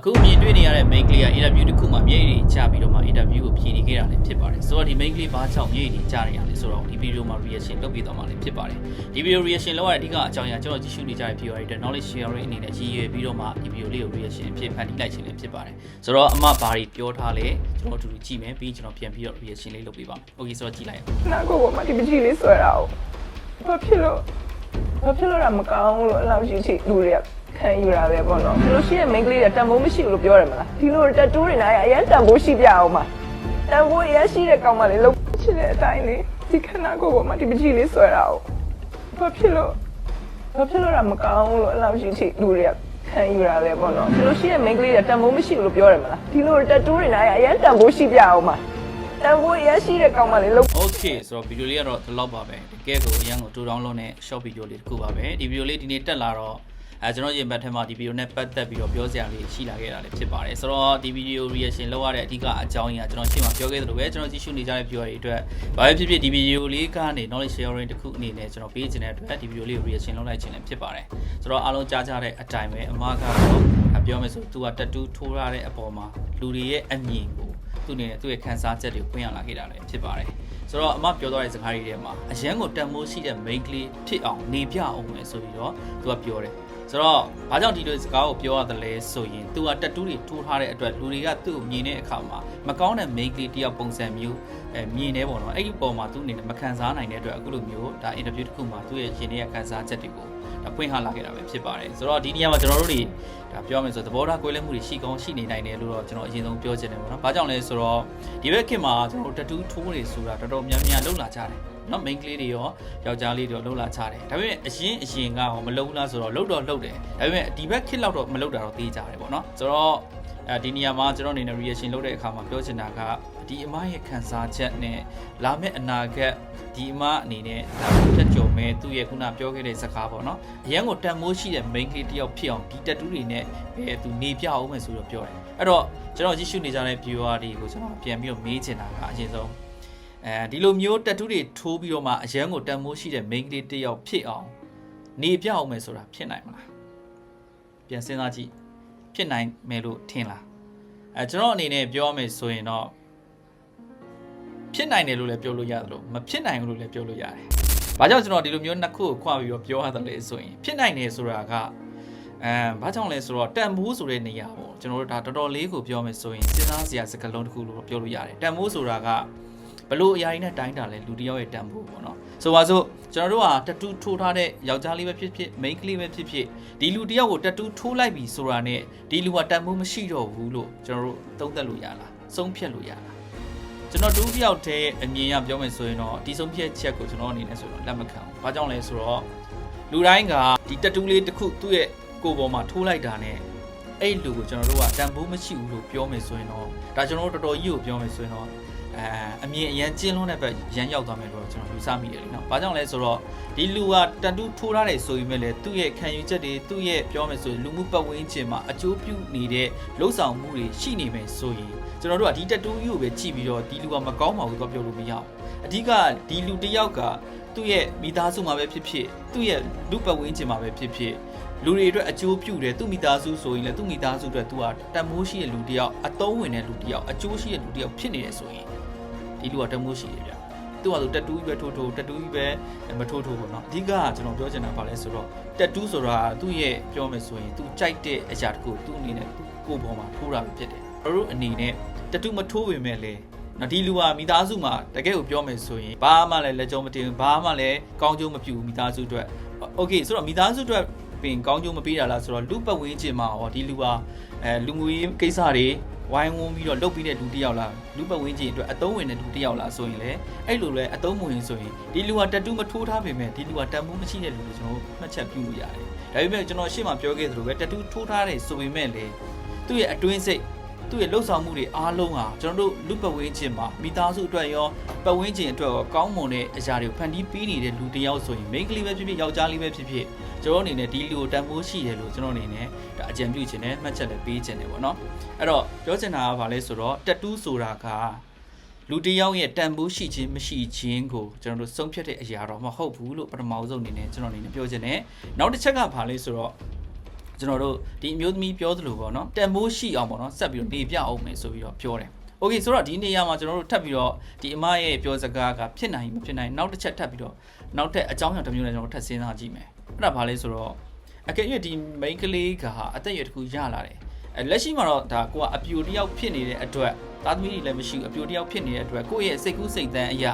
အခုမြင်တွေ့နေရတဲ့ main ကလေးက interview တစ်ခုမှာမျက်ရည်တွေကျပြီးတော့မှ interview ကိုဖြေနေခဲ့တာလည်းဖြစ်ပါတယ်ဆိုတော့ဒီ main ကလေးဘာကြောင့်မျက်ရည်တွေကျနေရလဲဆိုတော့ဒီ video မှာ reaction လုပ်ပြီးတော့မှလည်းဖြစ်ပါတယ်ဒီ video reaction လုပ်ရတဲ့အဓိကအကြောင်းအရာကျွန်တော်ကြည့်ရှုနေကြတဲ့ viewer တွေ knowledge sharing အနေနဲ့ရည်ရွယ်ပြီးတော့မှဒီ video လေးကို reaction အဖြစ်ဖန်တီးလိုက်ခြင်းလည်းဖြစ်ပါတယ်ဆိုတော့အမဘာတွေပြောထားလဲကျွန်တော်အတူတူကြည့်မယ်ပြီးကျွန်တော်ပြန်ပြီးတော့ reaction လေးလုပ်ပေးပါမယ် okay ဆိုတော့ကြည့်လိုက်အောင်နာကိုပေါ်မှာဒီပကြီးလေးဆွဲတာကိုဘာဖြစ်လို့ဘာဖြစ်လို့ရမကောင်းလို့အဲ့လောက်ရှိချိလူတွေက ခံယူတာပဲပေါ့နော်ဒီလိုရှိရဲ့ main ကလေးတွေတန်ဖိုးမရှိဘူးလို့ပြောရမလားဒီလိုတက်တူးတွေနားရအရင်တန်ဖိုးရှိပြအောင်ပါတန်ဖိုးအရင်ရှိတဲ့ကောင်မလေးလုံးချစ်တဲ့အတိုင်းလေးဒီခဏကိုပေါ်မှာဒီပကြီးလေးဆွဲတာကိုဘာဖြစ်လို့ဘာဖြစ်လို့ရမကောင်းလို့အဲ့လောက်ရှိချိလူတွေကခံယူတာပဲပေါ့နော်ဒီလိုရှိရဲ့ main ကလေးတွေတန်ဖိုးမရှိဘူးလို့ပြောရမလားဒီလိုတက်တူးတွေနားရအရင်တန်ဖိုးရှိပြအောင်ပါတန်ဖိုးအရင်ရှိတဲ့ကောင်မလေးလုံး Okay ဆိုတော့ဗီဒီယိုလေးကတော့ဒီလောက်ပါပဲတကယ်ကိုအရင်ကိုတူတောင်းလုံးနဲ့ short video လေးတစ်ခုပါပဲဒီဗီဒီယိုလေးဒီနေ့တက်လာတော့ အဲကျွန်တော်ရင်ဘတ်ထဲမှာဒီဗီဒီယိုနဲ့ပတ်သက်ပြီးတော့ပြောစရာလေးရှိလာခဲ့တာလည်းဖြစ်ပါတယ်ဆိုတော့ဒီဗီဒီယို reaction လောက်ရတဲ့အဓိကအကြောင်းရင်းကကျွန်တော်ရှင်းမှာပြောခဲ့သလိုပဲကျွန်တော်ကြည့်ရှုနေကြတဲ့ viewer တွေအတွက်ဘာပဲဖြစ်ဖြစ်ဒီဗီဒီယိုလေးကနေ knowledge sharing တစ်ခုအနေနဲ့ကျွန်တော်ပေးခြင်းတဲ့အတွက်ဒီဗီဒီယိုလေးကို reaction လုပ်လိုက်ခြင်းလည်းဖြစ်ပါတယ်ဆိုတော့အားလုံးကြားကြတဲ့အတိုင်းပဲအမကတော့ပြောမယ်ဆိုသူကတက်တူးထိုးရတဲ့အပေါ်မှာလူတွေရဲ့အမြင်ကိုသူ့အနေနဲ့သူ့ရဲ့ခံစားချက်တွေကိုပြင်ရလာခဲ့တာလည်းဖြစ်ပါတယ် ဆိုတော့အမပြောသွားတဲ့စကားတွေထဲမှာအရန်ကိုတန်မိုးရှိတဲ့ main ကလေးဖြစ်အောင်နေပြအောင်မယ်ဆိုပြီးတော့သူကပြောတယ်ဆိုတော့ဘာကြောင့်ဒီလိုစကားကိုပြောရတယ်လဲဆိုရင်သူကတက်တူးတွေထိုးထားတဲ့အတွက်လူတွေကသူ့ကိုမြင်တဲ့အခါမှာမကောင်းတဲ့ main ကလေးတယောက်ပုံစံမျိုးအဲမြင်နေပေါ့နော်အဲ့ဒီပုံမှာသူအနေနဲ့မခံစားနိုင်တဲ့အတွက်အခုလိုမျိုးဒါ interview တစ်ခုမှာသူ့ရဲ့ရှင်ရဲ့ခံစားချက်တွေကို ဒါပွင့်ဟလာခဲ့တာပဲဖြစ်ပါတယ်ဆိုတော့ဒီနေရာမှာကျွန်တော်တို့တွေဒါပြောမယ်ဆိုသဘောထားကွဲလွဲမှုတွေရှိကောင်းရှိနေနိုင်တယ်လို့တော့ကျွန်တော်အရင်ဆုံးပြောချင်တယ်ပေါ့နော်ဘာကြောင့်လဲဆိုတော့ဒီဘက်ခင်မှာကျွန်တော်တို့တတူးထိုးတွေဆိုတာတော်တော်များများလှုပ်လာကြတယ်နော် main ကလေးတွေရောယောက်ျားလေးတွေရောလှုပ်လာချတယ်ဒါပေမဲ့အရင်အရင်ကရောမလှုပ်ဘူးလားဆိုတော့လှုပ်တော့လှုပ်တယ်ဒါပေမဲ့ဒီဘက်ခစ်လောက်တော့မလှုပ်တာတော့သိကြတယ်ပေါ့နော်ဆိုတော့အဲဒီနေရာမှာကျွန်တော်အနေနဲ့ reaction လုပ်တဲ့အခါမှာပြောချင်တာက ဒီအမရဲ့ခံစားချက်နဲ့လာမယ့်အနာဂတ်ဒီအမအနေနဲ့ဒါဖြတ်ကျော်မဲ့သူ့ရဲ့ခုနပြောခဲ့တဲ့စကားပေါ့နော်အရန်ကိုတန်မိုးရှိတဲ့ main ကလေးတယောက်ဖြစ်အောင်ဒီတက်တူးတွေနဲ့ပဲသူနေပြအောင်မယ်ဆိုတော့ပြောတယ်အဲ့တော့ကျွန်တော်ကြည့်ရှုနေကြတဲ့ viewer တွေကိုကျွန်တော်ပြန်ပြီးတော့မေးချင်တာကအရင်ဆုံးအဲဒီလိုမျိုးတက်တူးတွေထိုးပြီးတော့မှအရန်ကိုတန်မိုးရှိတဲ့ main ကလေးတစ်ယောက်ဖြစ်အောင်နေပြအောင်မယ်ဆိုတာဖြစ်နိုင်မလားပြန်စဉ်းစားကြည့်ဖြစ်နိုင်မယ်လို့ထင်လားအဲကျွန်တော်အနေနဲ့ပြောရမယ်ဆိုရင်တော့ ဖြစ်နိုင်တယ်လို့လည်းပြောလို့ရတယ်လို့မဖြစ်နိုင်ဘူးလို့လည်းပြောလို့ရတယ်။ဘာကြောင့်ကျွန်တော်ဒီလိုမျိုးနှစ်ခုကိုခွာပြီးတော့ပြောရတယ်လဲဆိုရင်ဖြစ်နိုင်တယ်ဆိုတာကအဲဘာကြောင့်လဲဆိုတော့တန်မိုးဆိုတဲ့နေရာပေါ့ကျွန်တော်တို့ဒါတော်တော်လေးကိုပြောမယ်ဆိုရင်စဉ်းစားစရာစကားလုံးတစ်ခုလို့ပြောလို့ရတယ်။တန်မိုးဆိုတာကဘလို့အရာကြီးနဲ့တိုင်းတာလဲလူတစ်ယောက်ရဲ့တန်ဖိုးပေါ့နော်ဆိုပါစို့ကျွန်တော်တို့ကတတူးထိုးထားတဲ့ယောက်ျားလေးပဲဖြစ်ဖြစ်မိန်းကလေးပဲဖြစ်ဖြစ်ဒီလူတစ်ယောက်ကိုတတူးထိုးလိုက်ပြီဆိုတာနဲ့ဒီလူကတန်ဖိုးမရှိတော့ဘူးလို့ကျွန်တော်တို့သုံးသပ်လို့ရလားဆုံးဖြတ်လို့ရလား ကျွန်တော်တူးတစ်ယောက်တည်းအမြင်ရပြောမယ်ဆိုရင်တော့ဒီဆုံးဖြတ်ချက်ကိုကျွန်တော်အနေနဲ့ဆိုတော့လက်မခံဘူး။ဘာကြောင့်လဲဆိုတော့လူတိုင်းကဒီတတူးလေးတစ်ခုသူ့ရဲ့ကိုယ်ပေါ်မှာထိုးလိုက်တာနဲ့အဲ့လူကိုကျွန်တော်တို့ကတန်ဖိုးမရှိဘူးလို့ပြောမယ်ဆိုရင်တော့ဒါကျွန်တော်တို့တော်တော်ကြီးကိုပြောမယ်ဆိုရင်တော့ အဲအမြင်အရန်ကျင်းလွန်းတဲ့ဘက်ရန်ရောက်သွားမယ်လို့ကျွန်တော်ယူဆမိတယ်လေနော်။ဘာကြောင့်လဲဆိုတော့ဒီလူကတန်တူးထိုးထားတယ်ဆိုရင်လည်းသူ့ရဲ့ခံယူချက်တွေသူ့ရဲ့ပြောမယ်ဆိုရင်လူမှုပတ်ဝန်းကျင်မှာအကျိုးပြုနေတဲ့လှုပ်ဆောင်မှုတွေရှိနေမယ်ဆိုရင်ကျွန်တော်တို့ကဒီတတူးကြီးကိုပဲကြည့်ပြီးတော့ဒီလူကမကောင်းပါဘူးတော့ပြောလို့မရဘူး။အဓိကဒီလူတစ်ယောက်ကသူ့ရဲ့မိသားစုမှာပဲဖြစ်ဖြစ်သူ့ရဲ့လူပတ်ဝန်းကျင်မှာပဲဖြစ်ဖြစ်လူတွေအတွက်အကျိုးပြုတယ်သူ့မိသားစုဆိုရင်လည်းသူ့မိသားစုအတွက်သူကတန်မိုးရှိတဲ့လူတစ်ယောက်အသုံးဝင်တဲ့လူတစ်ယောက်အကျိုးရှိတဲ့လူတစ်ယောက်ဖြစ်နေတယ်ဆိုရင် ဒီလူကတမိုးရှိတယ်ဗျသူ့ဟာသူတက်တူးကြီးပဲထိုးထိုးတက်တူးကြီးပဲမထိုးထိုးပေါ့နော်အဓိကကကျွန်တော်ပြောချင်တာပါလဲဆိုတော့တက်တူးဆိုတာသူ့ရဲ့ပြောမယ်ဆိုရင်သူကြိုက်တဲ့အရာတခုသူ့အနေနဲ့သူ့ကိုယ်ပေါ်မှာထိုးတာပဲဖြစ်တယ်တို့တို့အနေနဲ့တက်တူးမထိုးပေမဲ့လေနော်ဒီလူကမိသားစုမှာတကယ်ကိုပြောမယ်ဆိုရင်ဘာမှလည်းလက်ကြုံမတင်ဘာမှလည်းကောင်းကျိုးမပြုဘူးမိသားစုအတွက်โอเคဆိုတော့မိသားစုအတွက်ပင်ကောင်းကျိုးမပေးတာလားဆိုတော့လူပတ်ဝန်းကျင်မှာဟောဒီလူဟာအဲလူငွေကိစ္စတွေ ဝိုင်းဝန်းပြီးတော့လုပ်ပြီးတဲ့လူတစ်ယောက်လားလူပတ်ဝန်းကျင်အတွက်အသုံးဝင်တဲ့လူတစ်ယောက်လားဆိုရင်လေအဲ့လိုလဲအသုံးမဝင်ဆိုရင်ဒီလူကတက်တူးမထိုးထားပေမဲ့ဒီလူကတန်ဖိုးမရှိတဲ့လူတွေကျွန်တော်မှတ်ချက်ပြုလို့ရတယ်ဒါပေမဲ့ကျွန်တော်ရှေ့မှာပြောခဲ့သလိုပဲတက်တူးထိုးထားတယ်ဆိုပေမဲ့လေသူ့ရဲ့အတွင်းစိတ် သူ့ရဲ့လှုပ်ဆောင်မှုတွေအားလုံးဟာကျွန်တော်တို့လူပတ်ဝန်းကျင်မှာမိသားစုအတွက်ရောပတ်ဝန်းကျင်အတွက်ရောကောင်းမွန်တဲ့အရာတွေကိုဖန်တီးပေးနေတဲ့လူတစ်ယောက်ဆိုရင်မိန်းကလေးပဲဖြစ်ဖြစ်ယောက်ျားလေးပဲဖြစ်ဖြစ်ကျွန်တော်အနေနဲ့ဒီလူကိုတန်ဖိုးရှိတယ်လို့ကျွန်တော်အနေနဲ့ဒါအကြံပြုခြင်းနဲ့မှတ်ချက်လည်းပေးခြင်းတယ်ပေါ့နော်အဲ့တော့ပြောချင်တာကဘာလဲဆိုတော့တက်တူးဆိုတာကလူတစ်ယောက်ရဲ့တန်ဖိုးရှိခြင်းမရှိခြင်းကိုကျွန်တော်တို့ဆုံးဖြတ်တဲ့အရာတော့မဟုတ်ဘူးလို့ပထမဆုံးအနေနဲ့ကျွန်တော်အနေနဲ့ပြောခြင်းနဲ့နောက်တစ်ချက်ကဘာလဲဆိုတော့ ကျွန်တော်တို့ဒီအမျိုးသမီးပြောသလိုပေါ့နော်တန်မိုးရှိအောင်ပေါ့နော်ဆက်ပြီးတော့နေပြအောင်မယ်ဆိုပြီးတော့ပြောတယ်။ Okay ဆိုတော့ဒီနေရာမှာကျွန်တော်တို့ထပ်ပြီးတော့ဒီအမရဲ့ပြောစကားကဖြစ်နိုင်မဖြစ်နိုင်နောက်တစ်ချက်ထပ်ပြီးတော့နောက်ထပ်အကြောင်းအရာတစ်မျိုးနဲ့ကျွန်တော်တို့ထပ်စဉ်းစားကြည့်မယ်။အဲ့ဒါဘာလဲဆိုတော့အကယ်၍ဒီ main ကလေးကအသက်အရွယ်တစ်ခုရလာတယ်။အဲလက်ရှိမှာတော့ဒါကိုကအပြိုတယောက်ဖြစ်နေတဲ့အတွက်သားသမီးတွေလည်းမရှိဘူးအပြိုတယောက်ဖြစ်နေတဲ့အတွက်ကိုယ့်ရဲ့စိတ်ကူးစိတ်တန်းအရာ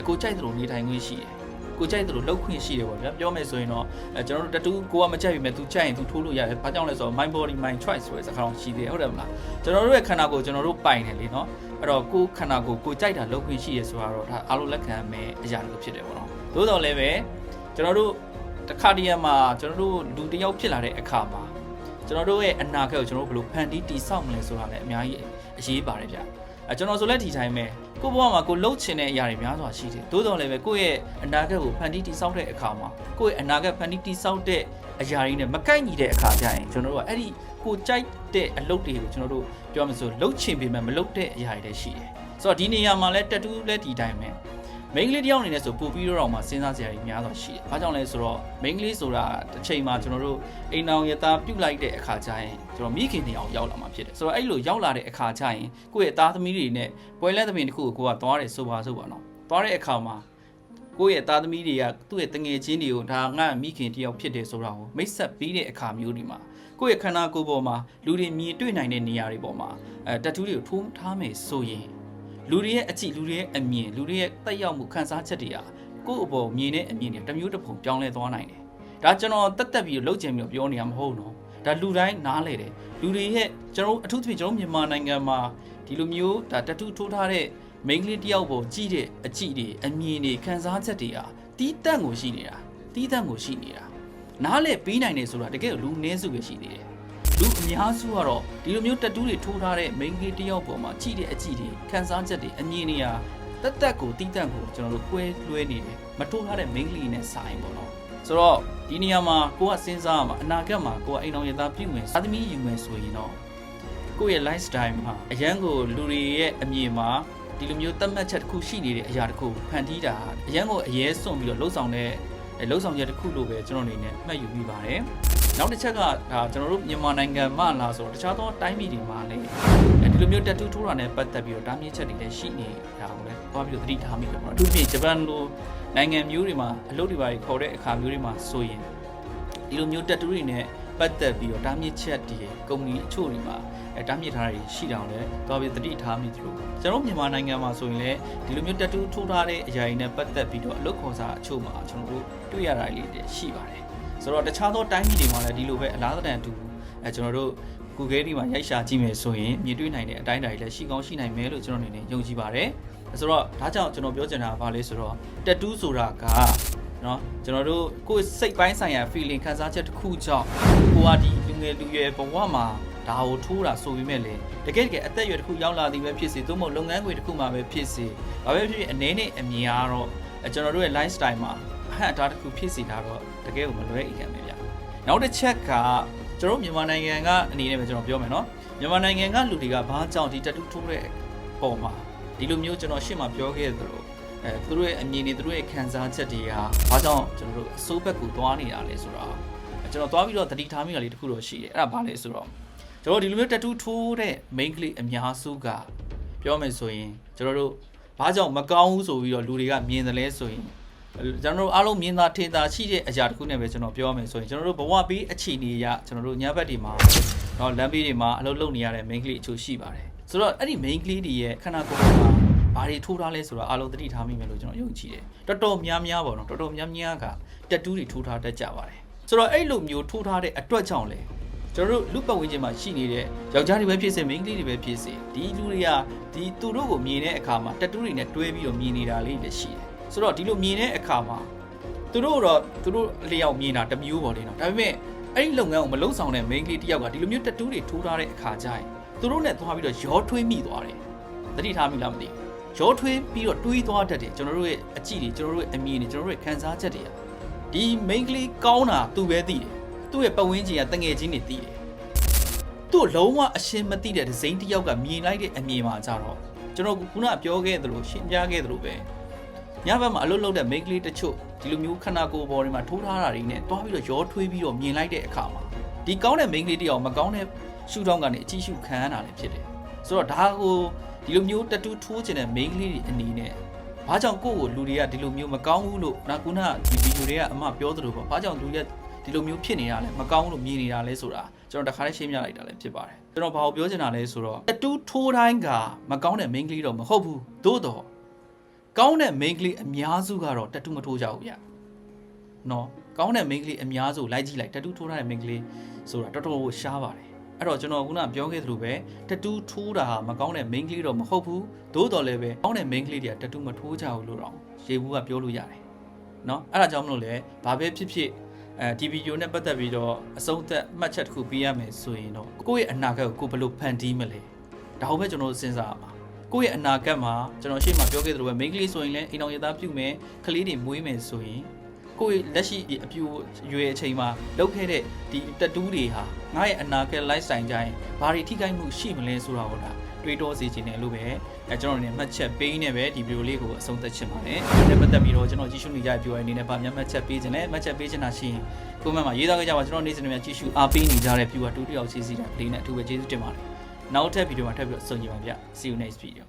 အကိုကြိုက်သလိုနေထိုင်ခွင့်ရှိတယ်။ ကိုကြိုက်သလိုလှုပ်ခွင့်ရှိတယ်ပေါ့ဗျာပြောမယ်ဆိုရင်တော့အဲကျွန်တော်တို့တတူးကိုကမကြိုက်ပြီမဲ့သူကြိုက်ရင်သူထိုးလို့ရတယ်။ဘာကြောင့်လဲဆိုတော့ my body my choice ဆိုတဲ့စကားလုံးရှိသေးတယ်ဟုတ်တယ်မလား။ကျွန်တော်တို့ရဲ့ခန္ဓာကိုယ်ကျွန်တော်တို့ပိုင်တယ်လေနော်။အဲ့တော့ကိုယ်ခန္ဓာကိုယ်ကိုကြိုက်တာလှုပ်ခွင့်ရှိရဆိုတော့ဒါအားလုံးလက်ခံမယ်အရာတစ်ခုဖြစ်တယ်ပေါ့နော်။သို့တော်လည်းပဲကျွန်တော်တို့တစ်ခါတည်းမှာကျွန်တော်တို့လူတစ်ယောက်ဖြစ်လာတဲ့အခါမှာကျွန်တော်တို့ရဲ့အနာဂတ်ကိုကျွန်တော်တို့ဘယ်လိုဖန်တီးတည်ဆောက်မလဲဆိုတာလည်းအများကြီးအရေးပါတယ်ဗျ။အဲကျွန်တော်ဆိုလည်းဒီတိုင်းပဲ ကိုယ့်ဘဝမှာကိုလှုပ်ချင်တဲ့အရာတွေများစွာရှိတယ်။သို့တော်လည်းပဲကိုယ့်ရဲ့အနာဂတ်ကိုဖန်တီးတည်ဆောက်တဲ့အခါမှာကိုယ့်ရဲ့အနာဂတ်ဖန်တီးတည်ဆောက်တဲ့အရာတွေနဲ့မကိုက်ညီတဲ့အခါကျရင်ကျွန်တော်တို့ကအဲ့ဒီကိုကြိုက်တဲ့အလုပ်တွေကိုကျွန်တော်တို့ပြောမှဆိုလှုပ်ချင်ပေမဲ့မလှုပ်တဲ့အရာတွေလည်းရှိတယ်။ဆိုတော့ဒီနေရာမှာလည်းတက်တူးလည်းဒီတိုင်းပဲ။ main ကလေးတယောက်အနေနဲ့ဆိုပို့ပြီးတော့မှစဉ်းစားစရာတွေများတော့ရှိတယ်။ဘာကြောင့်လဲဆိုတော့ main ကလေးဆိုတာတစ်ချိန်မှာကျွန်တော်တို့အိမ်အောင်ရသားပြုတ်လိုက်တဲ့အခါကျရင်ကျွန်တော်မိခင်တွေအောင်ရောက်လာမှာဖြစ်တယ်။ဆိုတော့အဲ့လိုရောက်လာတဲ့အခါကျရင်ကိုယ့်ရဲ့သားသမီးတွေနဲ့ပွဲလဲသမီးတစ်ခုကိုကိုကသွားတယ်ဆိုပါဆိုပါတော့။သွားတဲ့အခါမှာကိုယ့်ရဲ့သားသမီးတွေကသူ့ရဲ့တငယ်ချင်းတွေကိုဒါငါမိခင်တယောက်ဖြစ်တယ်ဆိုတာကိုမိတ်ဆက်ပြီးတဲ့အခါမျိုးဒီမှာကိုယ့်ရဲ့ခန္ဓာကိုယ်ပေါ်မှာလူတွေမြင်တွေ့နိုင်တဲ့နေရာတွေပေါ်မှာအဲတတူးတွေကိုထိုးထားမယ်ဆိုရင် လူတွေရဲ့အကြည့်လူတွေရဲ့အမြင်လူတွေရဲ့တက်ရောက်မှုခန်းစားချက်တွေဟာကိုယ့်အပေါ်မြင်တဲ့အမြင်တွေတစ်မျိုးတစ်ပုံပြောင်းလဲသွားနိုင်တယ်။ဒါကျွန်တော်တက်တက်ပြီးလှုပ်ချင်ပြီးပြောနေတာမဟုတ်တော့။ဒါလူတိုင်းနားလေတယ်။လူတွေရဲ့ကျွန်တော်အထူးသဖြင့်ကျွန်တော်မြန်မာနိုင်ငံမှာဒီလိုမျိုးဒါတတူထိုးထားတဲ့မိန်းကလေးတယောက်ပေါ်ကြည့်တဲ့အကြည့်တွေအမြင်တွေခန်းစားချက်တွေဟာတီးတန့်ကိုရှိနေတာ။တီးတန့်ကိုရှိနေတာ။နားလေပြီးနိုင်တယ်ဆိုတာတကယ်လူနည်းစုပဲရှိသေးတယ်။ လူအများစုကတော့ဒီလိုမျိုးတက်တူးတွေထိုးထားတဲ့ main ကလေးတစ်ယောက်ပေါ်မှာကြည့်တဲ့အကြည့်တွေခန်းစားချက်တွေအမြင်တွေဟာတက်တက်ကိုတိတက်ကိုကျွန်တော်တို့ကွဲလွဲနေတယ်မထိုးထားတဲ့ main ကလေးနဲ့ဆိုင်ပေါ့နော်ဆိုတော့ဒီနေရာမှာကိုကစဉ်းစားရမှာအနာဂတ်မှာကိုကအိမ်အောင်ရသားပြုမယ်သာသမီယူမယ်ဆိုရင်တော့ကိုယ့်ရဲ့ lifestyle မှာအရန်ကိုလူတွေရဲ့အမြင်မှာဒီလိုမျိုးသတ်မှတ်ချက်တစ်ခုရှိနေတဲ့အရာတစ်ခုဖန်တီးတာအရန်ကိုအရေးစွန့်ပြီးတော့လှုပ်ဆောင်တဲ့လှုပ်ဆောင်ချက်တစ်ခုလို့ပဲကျွန်တော်အနေနဲ့မှတ်ယူမိပါတယ် နောက်တစ်ချက်ကဒါကျွန်တော်တို့မြန်မာနိုင်ငံမှာလားဆိုတော့တခြားသောတိုင်းပြည်တွေမှာလည်းအဲဒီလိုမျိုးတက်တူးထိုးတာနဲ့ပတ်သက်ပြီးတော့တားမြစ်ချက်တွေလည်းရှိနေတာကိုလည်းသွားပြီးတော့သတိထားမိတယ်ပေါ့နော်အထူးဖြင့်ဂျပန်လိုနိုင်ငံမျိုးတွေမှာအလုပ်တွေပါခေါ်တဲ့အခါမျိုးတွေမှာဆိုရင်ဒီလိုမျိုးတက်တူးတွေနဲ့ပတ်သက်ပြီးတော့တားမြစ်ချက်တွေကုမ္ပဏီအချို့တွေမှာအဲတားမြစ်ထားတာတွေရှိတာကိုလည်းသွားပြီးသတိထားမိသလိုကျွန်တော်မြန်မာနိုင်ငံမှာဆိုရင်လည်းဒီလိုမျိုးတက်တူးထိုးထားတဲ့အရာတွေနဲ့ပတ်သက်ပြီးတော့အလုပ်ခေါ်စာအချို့မှာကျွန်တော်တို့တွေ့ရတာလေးတွေရှိပါတယ် ဆိုတော့တခြားသောတိုင်းပြည်တွေမှာလည်းဒီလိုပဲအလားတန်အတူအဲကျွန်တော်တို့ကုကဲဒီမှာရိုက်ရှာကြည့်မယ်ဆိုရင်မြင်တွေ့နိုင်တဲ့အတိုင်းအတာတွေလည်းရှိကောင်းရှိနိုင်မယ်လို့ကျွန်တော်အနေနဲ့ယုံကြည်ပါတယ်ဆိုတော့ဒါကြောင့်ကျွန်တော်ပြောချင်တာကဘာလဲဆိုတော့တက်တူးဆိုတာကနော်ကျွန်တော်တို့ကိုယ်စိတ်ပိုင်းဆိုင်ရာ feeling ခံစားချက်တစ်ခုကြောင့်ကိုကဒီလူငယ်လူရွယ်ဘဝမှာဒါကိုထိုးတာဆိုပေမဲ့လည်းတကယ်တကယ်အသက်အရွယ်တစ်ခုရောက်လာသည်ပဲဖြစ်စေသို့မဟုတ်လုပ်ငန်းခွင်တစ်ခုမှာပဲဖြစ်စေဘာပဲဖြစ်ဖြစ်အနေနဲ့အမြင်အားတော့ကျွန်တော်တို့ရဲ့ lifestyle မှာအဟန့်အတားတစ်ခုဖြစ်စေတာတော့ တကယ်ကိုမလွဲအီခံပဲဗျနောက်တစ်ချက်ကကျွန်တော်တို့မြန်မာနိုင်ငံကအနေနဲ့ပဲကျွန်တော်ပြောမယ်နော်မြန်မာနိုင်ငံကလူတွေကဘာကြောင့်ဒီတက်တူးထိုးတဲ့ပုံမှာဒီလိုမျိုးကျွန်တော်ရှေ့မှာပြောခဲ့သလိုအဲသူတို့ရဲ့အမြင်တွေသူတို့ရဲ့ခံစားချက်တွေဟာဘာကြောင့်ကျွန်တော်တို့အစိုးဘက်ကိုသွားနေတာလဲဆိုတော့ကျွန်တော်သွားပြီးတော့တတိထားမိတာလေးတစ်ခုတော့ရှိတယ်အဲ့ဒါဘာလဲဆိုတော့ကျွန်တော်ဒီလိုမျိုးတက်တူးထိုးတဲ့ main ကလေးအများစုကပြောမယ်ဆိုရင်ကျွန်တော်တို့ဘာကြောင့်မကောင်းဘူးဆိုပြီးတော့လူတွေကမြင်တယ်လဲဆိုရင် ကျွန်တော်တို့အားလုံးမြင်သာထင်သာရှိတဲ့အရာတစ်ခုနဲ့ပဲကျွန်တော်ပြောရမယ်ဆိုရင်ကျွန်တော်တို့ဘဝပေးအခြေအနေအရကျွန်တော်တို့ညဘက်တွေမှာတော့လမ်းဘေးတွေမှာအလုပ်လုပ်နေရတဲ့ main ကလေးအချို့ရှိပါတယ်ဆိုတော့အဲ့ဒီ main ကလေးတွေရဲ့ခန္ဓာကိုယ်မှာဘာတွေထိုးထားလဲဆိုတော့အားလုံးသတိထားမိမယ်လို့ကျွန်တော်ယုံကြည်တယ်တော်တော်များများပေါ့နော်တော်တော်များများကတက်တူးတွေထိုးထားတတ်ကြပါတယ်ဆိုတော့အဲ့လိုမျိုးထိုးထားတဲ့အတွက်ကြောင့်လေကျွန်တော်တို့လူပတ်ဝန်းကျင်မှာရှိနေတဲ့ယောက်ျားတွေပဲဖြစ်စေမိန်းကလေးတွေပဲဖြစ်စေဒီလူတွေကဒီသူတို့ကိုမြင်တဲ့အခါမှာတက်တူးတွေနဲ့တွဲပြီးတော့မြင်နေတာလေးလည်းရှိတယ် ဆိုတော့ဒီလိုမြင်တဲ့အခါမှာသူတို့တော့သူတို့အလျောက်မြင်တာတစ်မျိုးပေါ့လေနော်ဒါပေမဲ့အဲ့ဒီလုပ်ငန်းကိုမလုံးဆောင်တဲ့ main ကလေးတယောက်ကဒီလိုမျိုးတက်တူးတွေထိုးထားတဲ့အခါကျရင်သူတို့နဲ့သွားပြီးတော့ရောထွေးမိသွားတယ်သတိထားမိလားမသိဘူးရောထွေးပြီးတော့တွေးသွားတတ်တယ်ကျွန်တော်တို့ရဲ့အကြည့်တွေကျွန်တော်တို့ရဲ့အမြင်တွေကျွန်တော်တို့ရဲ့ခံစားချက်တွေကဒီ main ကလေးကောင်းတာသူပဲသိတယ်သူ့ရဲ့ပတ်ဝန်းကျင်ကတငယ်ချင်းတွေသိတယ်သူ့လုံးဝအရှင်းမသိတဲ့ဒီဇိမ်းတစ်ယောက်ကမြင်လိုက်တဲ့အမြင်မှာကြတော့ကျွန်တော်ခုနပြောခဲ့သလိုရှင်းပြခဲ့သလိုပဲ ညဘက်မှာအလုပ်လုပ်တဲ့ make လေးတချို့ဒီလိုမျိုးခန္ဓာကိုယ်ပေါ်တွေမှာထိုးထားတာတွေနဲ့တွားပြီးတော့ရောထွေးပြီးတော့မြင်လိုက်တဲ့အခါမှာဒီကောင်းတဲ့ main ကလေးတယောက်မကောင်းတဲ့ရှူထောင်းကနေအကြည့်ရှုခံရတာလည်းဖြစ်တယ်ဆိုတော့ဒါကိုဒီလိုမျိုးတတူးထိုးခြင်းတဲ့ main ကလေးတွေအနေနဲ့ဘာကြောင့်ကိုယ့်ကိုလူတွေကဒီလိုမျိုးမကောင်းဘူးလို့နာကုနာဒီဗီဒီယိုတွေကအမပြောသလိုပေါ့ဘာကြောင့်လူတွေကဒီလိုမျိုးဖြစ်နေတာလဲမကောင်းဘူးလို့မြင်နေတာလဲဆိုတာကျွန်တော်တခါတည်းရှင်းပြလိုက်တာလည်းဖြစ်ပါတယ်ကျွန်တော်ဘာကိုပြောချင်တာလဲဆိုတော့တတူးထိုးတိုင်းကမကောင်းတဲ့ main ကလေးတော့မဟုတ်ဘူးသို့တော့ ကောင်းတဲ့ main ကလေးအများစုကတော့တတူးမထိုးကြဘူးဗျနော်ကောင်းတဲ့ main ကလေးအများစုလိုက်ကြည့်လိုက်တတူးထိုးထားတဲ့ main ကလေးဆိုတာတော်တော်ကိုရှားပါတယ်အဲ့တော့ကျွန်တော်ခုနပြောခဲ့သလိုပဲတတူးထိုးတာဟာမကောင်းတဲ့ main ကလေးတော့မဟုတ်ဘူးသို့တော်လည်းပဲကောင်းတဲ့ main ကလေးတွေကတတူးမထိုးကြဘူးလို့တော့ရေဘူးကပြောလို့ရတယ်နော်အဲ့ဒါကြောင့်မလို့လဲဘာပဲဖြစ်ဖြစ်အဲဒီဗီဒီယိုနဲ့ပတ်သက်ပြီးတော့အဆုံးသက်မှတ်ချက်တစ်ခုပေးရမယ်ဆိုရင်တော့ကိုယ့်ရဲ့အနာဂတ်ကိုကိုယ်ဘယ်လိုဖန်တီးမလဲဒါဟုတ်ပဲကျွန်တော်စဉ်းစားရမှာ ကိုယ့်ရဲ့အနာဂတ်မှာကျွန်တော်ရှေ့မှာပြောခဲ့သလိုပဲ main ကလေးဆိုရင်လည်းအိမ်တော်ရသားပြုမယ်ကလေးတွေမွေးမယ်ဆိုရင်ကိုယ့်ရဲ့လက်ရှိဒီအပြူရွယ်အချိန်မှာလုပ်ခဲ့တဲ့ဒီတတူးတွေဟာငါရဲ့အနာဂတ် lifestyle ကြရင်ဘာတွေထိခိုက်မှုရှိမလဲဆိုတာကိုဒါတွေးတောစေချင်တယ်လို့ပဲအဲကျွန်တော်တို့နေမှတ်ချက်ပေးနေပဲဒီဗီဒီယိုလေးကိုအဆုံးသတ်ချင်ပါတယ်။ဒါပတ်သက်ပြီးတော့ကျွန်တော်ကြည့်ရှုနေကြတဲ့ပြောရအနေနဲ့ဗာမျက်မှတ်ချက်ပေးခြင်းနဲ့မှတ်ချက်ပေးချင်တာရှိရင်ကိုမန့်မှာရေးသားခဲ့ကြပါကျွန်တော်နေ့စဉ်နဲ့ကြည့်ရှုအားပေးနေကြတဲ့ viewer တူတယောက်စီစီတာလေးနဲ့အထူးပဲကျေးဇူးတင်ပါတယ်။ နောက်ထပ်ဗီဒီယိုမှာထပ်ပြီးတော့ဆုံကြပါဗျ။ See you next video